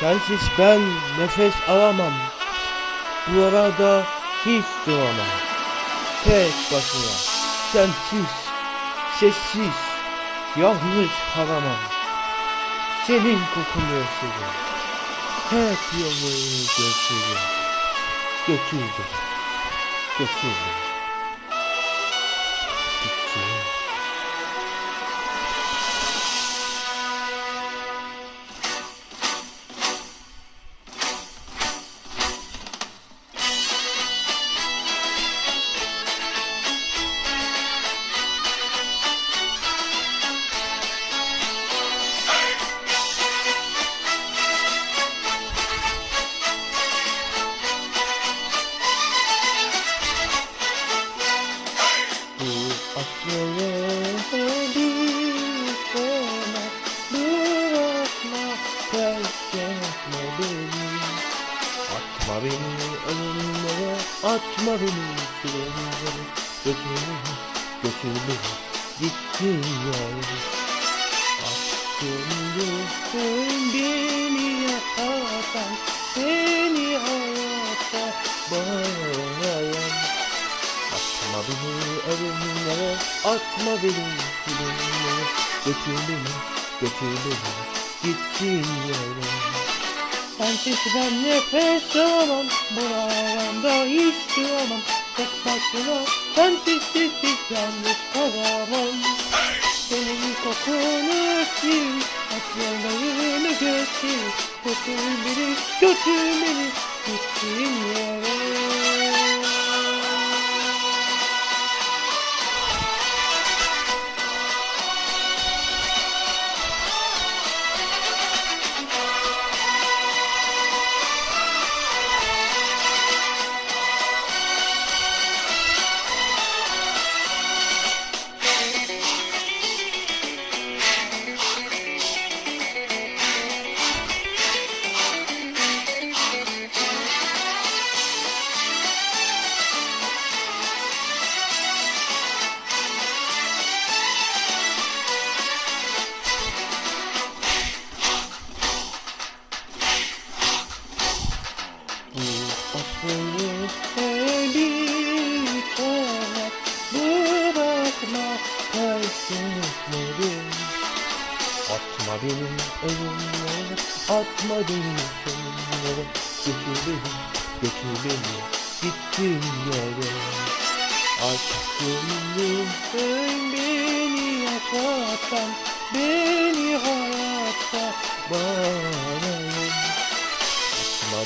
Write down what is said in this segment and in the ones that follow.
Sensiz ben nefes alamam. Burada hiç duramam. Tek başına, sensiz, sessiz, yalnız kalamam. Senin kokunu yaşadım. Hep yolu götürdüm. Götürdüm. Götürdüm. Aklını bir bırakma terk etme beni. Atma beni ölümlere atma beni sürümlere Götür beni götür beni gittin yere Aşkın düşün beni yaşatan Beni hayata bağlayan Atma beni ölümlere, atma beni zulümlere Götür beni, götür beni, gittiğin yere. Sensiz ben nefes alamam, bu alanda hiç duramam. Tek başına, sensiz sessiz yalnız kalamam. Senin kokunu öpeyim, akıllarını götür Götür beni, götür beni, gittiğin yere Aklını bir taraf bırakma kaysınları Atma benim ölümlere, atma benim ölümlere Götür beni, götür beni gittiğin yere Aşkın sen beni yaşatan Beni hayatta Atma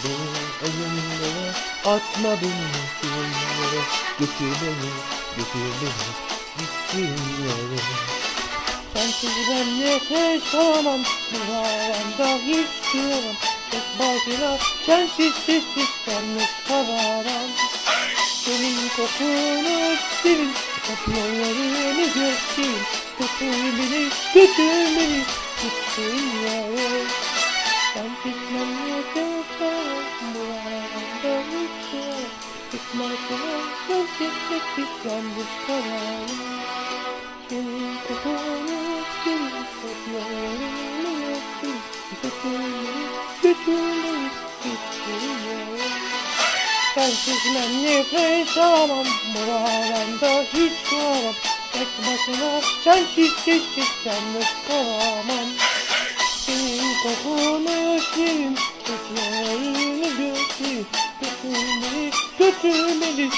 beni ölümlere, atma beni zulümlere Götür beni, götür beni gittiğin yere. Sensiz ben nefes alamam, bu alanda hiç duramam Tek başına sensiz sessiz yalnız kalamam Senin kokunu sevin, hep yollarını göstereyim. Götür beni, götür beni gittiğin yere. Ben nefes alamam, bu alanda hiç duramam Tek başına sensiz sessiz yalnız kalamam senin kokunu sevin, koklarını yapsın. Götürmeyi, götürmeyi, götürmeyi. Sensiz ben nefes alamam, bu alanda hiç duramam. Tek başına sensiz sessiz yalnız kalamam. Senin kokunu sevin, götür. Götürmeyi, götürmeyi,